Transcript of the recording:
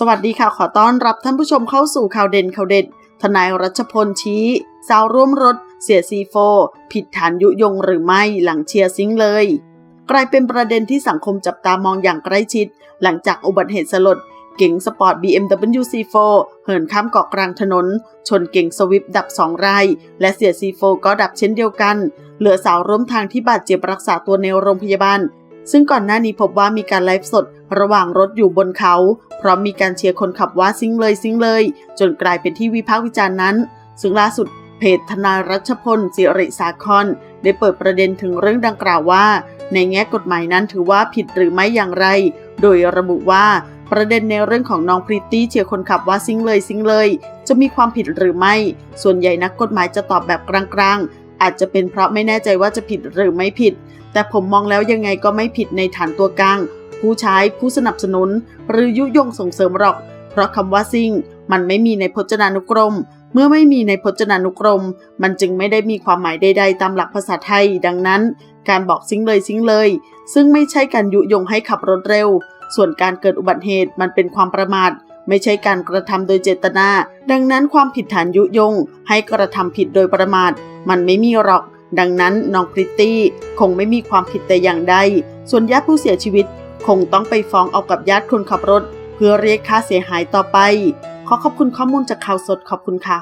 สวัสดีค่ะ ขอต้อนรับท่านผู้ชมเข้าสู่ข่าวเด่นข่าวเด็ด ทนายรัชพลชี้สาวร่วมรถ เสียซีโฟ ผิดฐานยุยงหรือไม่หลังเชียร์ซิงค์เลย กลายเป็นประเด็นที่สังคมจับตามองอย่างใกล้ชิด หลังจากอุบัติเหตุสลด เก๋งสปอร์ต BMW C4 เหินข้ามเกาะกลางถนน ชนเก๋งสวิฟดับสองราย และเสีย C4 ก็ดับเช่นเดียวกัน เหลือสาวร่วมทางที่บาดเจ็บรักษาตัวในโรงพยาบาล ซึ่งก่อนหน้านี้พบว่ามีการไลฟ์สดระหว่างรถอยู่บนเขา พร้อมมีการเชียร์คนขับว่าซิงเลยซิงเลย จนกลายเป็นที่วิพากษ์วิจารณ์นั้น ซึ่งล่าสุดเพจทนายรัชพลสิริสาคร ได้เปิดประเด็นถึงเรื่องดังกล่าวว่า ในแง่กฎหมายนั้นถือว่าผิดหรือไม่อย่างไร โดยระบุว่าประเด็นในเรื่องของน้องพริตตี้เชียร์คนขับว่าซิงเลยซิงเลย จะมีความผิดหรือไม่ ส่วนใหญ่นักกฎหมายจะตอบแบบกลางๆ อาจจะเป็นเพราะไม่แน่ใจว่าจะผิดหรือไม่ผิด แต่ผมมองแล้วยังไงก็ไม่ผิดในฐานตัวกลาง ผู้ใช้ผู้สนับสนุน หรือยุยงส่งเสริมหรอก เพราะคำว่าซิ่ง มันไม่มีในพจนานุกรม เมื่อไม่มีในพจนานุกรม มันจึงไม่ได้มีความหมายใด ๆ ตามหลักภาษาไทย ดังนั้น การบอกซิ่งเลยซิ่งเลย ซึ่งไม่ใช่การยุยงให้ขับรถเร็ว ส่วนการเกิดอุบัติเหตุมันเป็นความประมาท ไม่ใช่การกระทำโดยเจตนา ดังนั้นความผิดฐานยุยง ให้กระทำผิดโดยประมาท มันไม่มีหรอก ดังนั้นน้องพริตตี้คงไม่มีความผิดแต่อย่างใด ส่วนญาติผู้เสียชีวิต คงต้องไปฟ้องเอากับญาติคนขับรถ เพื่อเรียกค่าเสียหายต่อไป ขอขอบคุณข้อมูลจากข่าวสดขอบคุณค่ะ